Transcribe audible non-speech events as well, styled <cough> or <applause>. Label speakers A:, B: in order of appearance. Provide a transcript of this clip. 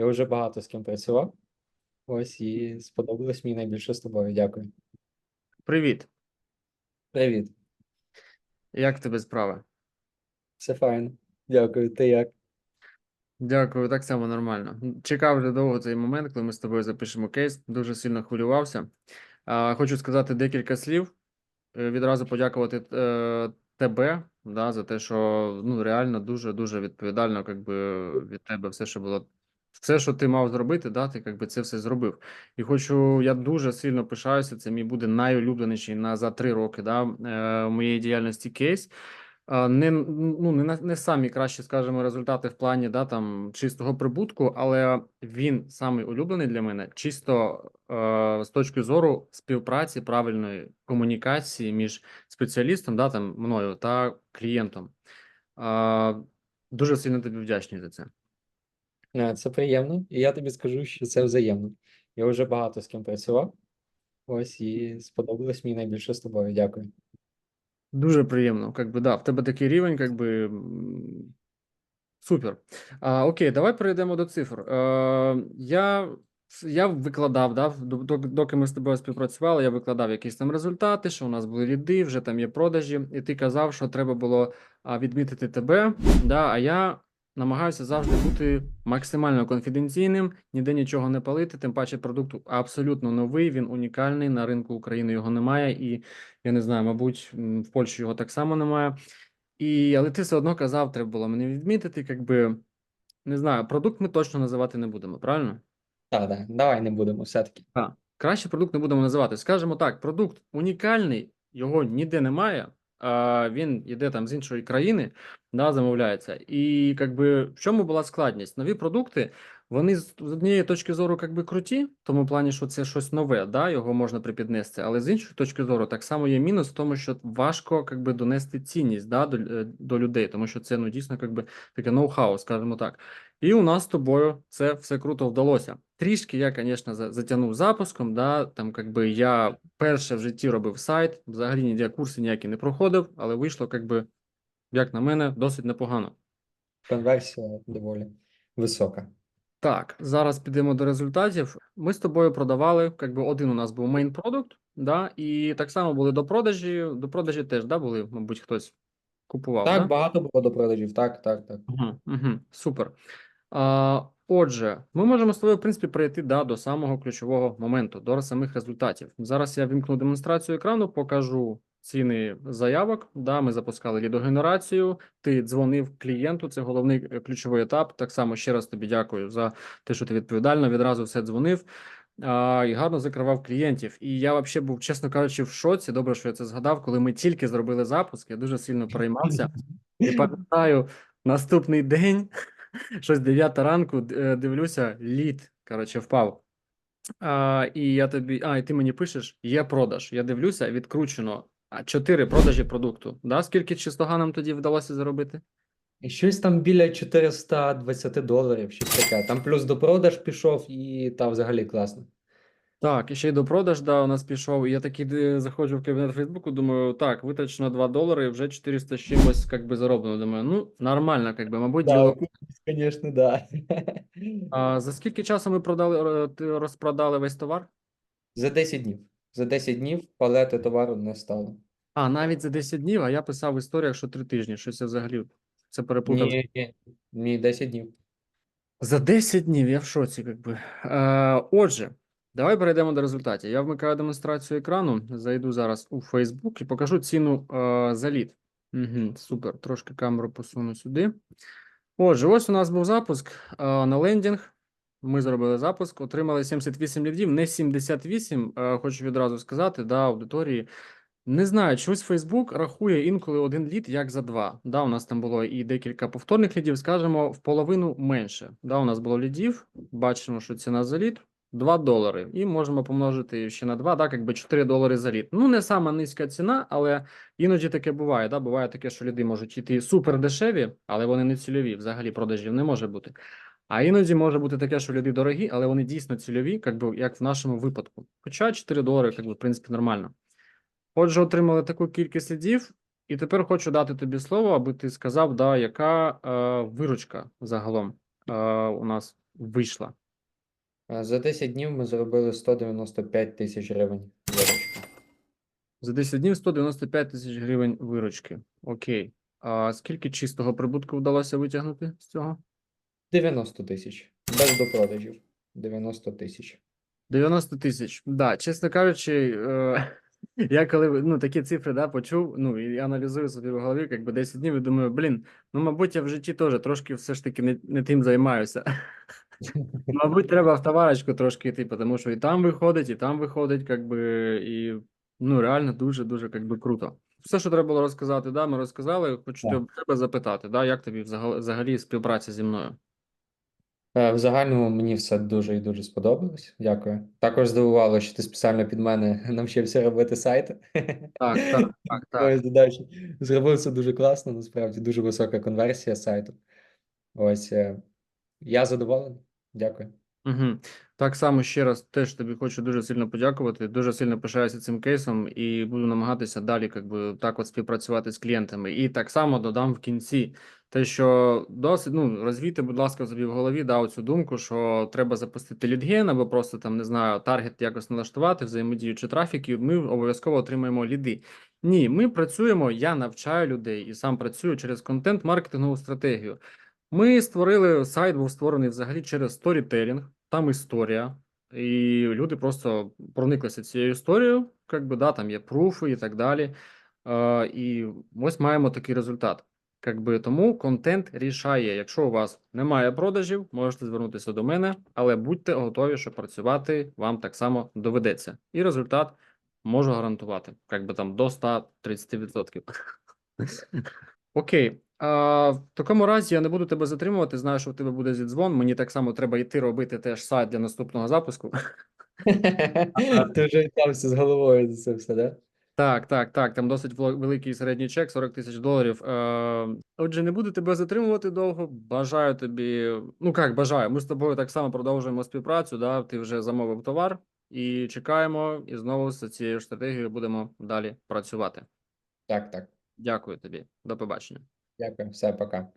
A: Я вже багато з ким працював. Ось і сподобалось мені найбільше з тобою. Дякую.
B: Привіт,
A: Привіт.
B: як тебе справи?
A: Все файно. Дякую. Ти як?
B: Дякую, так само нормально. Чекав вже довго цей момент, коли ми з тобою запишемо кейс. Дуже сильно хвилювався. Хочу сказати декілька слів. Е, Відразу подякувати е, тебе да, за те, що ну, реально дуже дуже відповідально, якби від тебе все, що було. Все, що ти мав зробити, да, ти якби це все зробив. І хочу, я дуже сильно пишаюся. Це мій буде найулюбленіший на за три роки да, е, моєї діяльності кейс. Не, ну, не, не самі кращі, скажімо, результати в плані да, там, чистого прибутку, але він самий улюблений для мене чисто е, з точки зору співпраці, правильної комунікації між спеціалістом, да, там, мною та клієнтом. А, дуже сильно тобі вдячний за це.
A: Е, Це приємно, і я тобі скажу, що це взаємно. Я вже багато з ким працював. Ось і сподобалось мені найбільше з тобою. Дякую.
B: Дуже приємно, как бы, да, в тебе такий рівень, как би, супер. А, окей, давай перейдемо до цифр. Е, я, я викладав, да, до- до- доки ми з тобою співпрацювали, я викладав якісь там результати, що у нас були ліди, вже там є продажі, і ти казав, що треба було відмітити тебе, да, а я намагаюся завжди бути максимально конфіденційним, ніде нічого не палити, тим паче продукт абсолютно новий, він унікальний, на ринку України його немає, і я не знаю, мабуть, в Польщі його так само немає. І, але ти все одно казав, треба було мене відмітити, якби не знаю, продукт ми точно називати не будемо, правильно?
A: Так, так, давай не будемо все-таки.
B: Так. Краще продукт не будемо називати. Скажемо так, продукт унікальний, його ніде немає. Він йде там з іншої країни, да, замовляється. І якби в чому була складність? Нові продукти, вони з однієї точки зору якби круті, в тому плані, що це щось нове, да, його можна припіднести. Але з іншої точки зору, так само є мінус в тому, що важко якби донести цінність да, до, е, до людей, тому що це ну дійсно якби таке ноу-хау, скажімо так. І у нас з тобою це все круто вдалося. Трішки я, звісно, затягнув запуском. Да, там, якби я перше в житті робив сайт, взагалі ніде курси ніякі не проходив, але вийшло, якби, як на мене, досить непогано.
A: Конверсія доволі висока.
B: Так, зараз підемо до результатів. Ми з тобою продавали, якби один у нас був main продукт, да, і так само були до продажі. До продажі теж, да, були, мабуть, хтось купував.
A: Так,
B: да?
A: багато було до продажів. Так, так, так.
B: Угу, угу, супер. А, отже, ми можемо з тобою, в принципі, перейти да, до самого ключового моменту, до самих результатів. Зараз я вімкну демонстрацію екрану, покажу ціни заявок. Да, ми запускали лідогенерацію. Ти дзвонив клієнту, це головний е, ключовий етап. Так само ще раз тобі дякую за те, що ти відповідально відразу все дзвонив. А, і гарно закривав клієнтів. І я взагалі був, чесно кажучи, в шоці. Добре, що я це згадав, коли ми тільки зробили запуск. Я дуже сильно переймався. І пам'ятаю, наступний день, <laughs> щось 9 ранку, е, дивлюся, лід, коротше, впав. А, і я тобі, а, і ти мені пишеш, є продаж. Я дивлюся, відкручено 4 продажі продукту. Да? Скільки чистога нам тоді вдалося заробити?
A: І щось там біля 420 доларів, щось таке. Там плюс до продаж пішов, і та взагалі класно.
B: Так, і ще й до продаж, да, у нас пішов. І я такий е, заходжу в кабінет Фейсбуку, думаю, так, витрачено 2 долари, і вже 400 з чимось, як би, зароблено. Думаю, ну, нормально, як би, мабуть,
A: Да,
B: діло
A: Звісно, да.
B: А за скільки часу ми продали, е, розпродали весь товар?
A: За 10 днів. За 10 днів палети товару не стало.
B: А, навіть за 10 днів, а я писав в історіях, що 3 тижні. Щось я взагалі це переплутав.
A: Ні, ні, ні, 10 днів.
B: За 10 днів я в шоці, якби. Е, отже, давай перейдемо до результатів. Я вмикаю демонстрацію екрану, зайду зараз у Facebook і покажу ціну е, за лід. Угу, супер, трошки камеру посуну сюди. Отже, ось у нас був запуск е, на лендінг. Ми зробили запуск, отримали 78 лідів, не 78, е, хочу відразу сказати, да, аудиторії. Не знаю, чогось Facebook рахує інколи один лід як за два. Да, у нас там було і декілька повторних лідів, скажімо, в половину менше. Да, у нас було лідів, бачимо, що ціна за лід 2 долари. І можемо помножити ще на 2, так, якби 4 долари за лід. Ну, не сама низька ціна, але іноді таке буває. Да? Буває таке, що ліди можуть йти супер дешеві, але вони не цільові. Взагалі продажів не може бути. А іноді може бути таке, що ліди дорогі, але вони дійсно цільові, як, би, як в нашому випадку. Хоча 4 долари, як би, в принципі, нормально. Отже, отримали таку кількість лідів, і тепер хочу дати тобі слово, аби ти сказав, да, яка е, виручка загалом е, у нас вийшла?
A: Е, За 10 днів ми заробили 195 тисяч гривень. виручки.
B: За 10 днів 195 тисяч гривень виручки. Окей. А скільки чистого прибутку вдалося витягнути з цього?
A: 90 тисяч. Без допродажів. 90 тисяч.
B: 90 тисяч. Да, чесно кажучи, е, <laughs> я коли ну, такі цифри да, почув, ну і аналізую собі в голові, якби 10 днів і думаю, блін, ну мабуть, я в житті теж трошки все ж таки не, не тим займаюся. <laughs> Мабуть, треба в товарочку трошки йти, тому що і там виходить, і там виходить, якби, і ну реально дуже дуже якби круто. Все, що треба було розказати, да, ми розказали. Хочу тебе запитати, да, як тобі взагалі, взагалі співпраця зі мною?
A: Е, В загальному мені все дуже і дуже сподобалось. Дякую. Також здивувало, що ти спеціально під мене <laughs> навчився робити сайти.
B: Так, так, так, <laughs> так.
A: Зробив це дуже класно, насправді дуже висока конверсія сайту. Ось е, я задоволений. Дякую.
B: Угу. Так само ще раз теж тобі хочу дуже сильно подякувати. Дуже сильно пишаюся цим кейсом і буду намагатися далі, як би так от співпрацювати з клієнтами. І так само додам в кінці те, що досить ну розвійте, будь ласка, собі в голові да, цю думку, що треба запустити лідген або просто там не знаю, таргет якось налаштувати, взаємодію чи трафік, і ми обов'язково отримаємо ліди. Ні, ми працюємо. Я навчаю людей і сам працюю через контент-маркетингову стратегію. Ми створили сайт, був створений взагалі через сторітелінг, там історія, і люди просто прониклися цією історією, як би, да, там є пруфи і так далі. Е, і ось маємо такий результат. Как би, тому контент рішає. Якщо у вас немає продажів, можете звернутися до мене, але будьте готові, що працювати вам так само доведеться. І результат можу гарантувати, як би там до 130%. <laughs> Окей. А, в такому разі я не буду тебе затримувати. Знаю, що в тебе буде зідзвон. Мені так само треба йти робити теж сайт для наступного запуску. <laughs>
A: Ти вже взявся з головою за це все, да?
B: Так, так, так. Там досить великий середній чек 40 тисяч доларів. Е, отже, не буду тебе затримувати довго. Бажаю тобі. Ну як бажаю. Ми з тобою так само продовжуємо співпрацю. Да? Ти вже замовив товар і чекаємо. І знову з цією стратегією будемо далі працювати.
A: Так, так.
B: Дякую тобі. До побачення.
A: Дякую. Все, пока.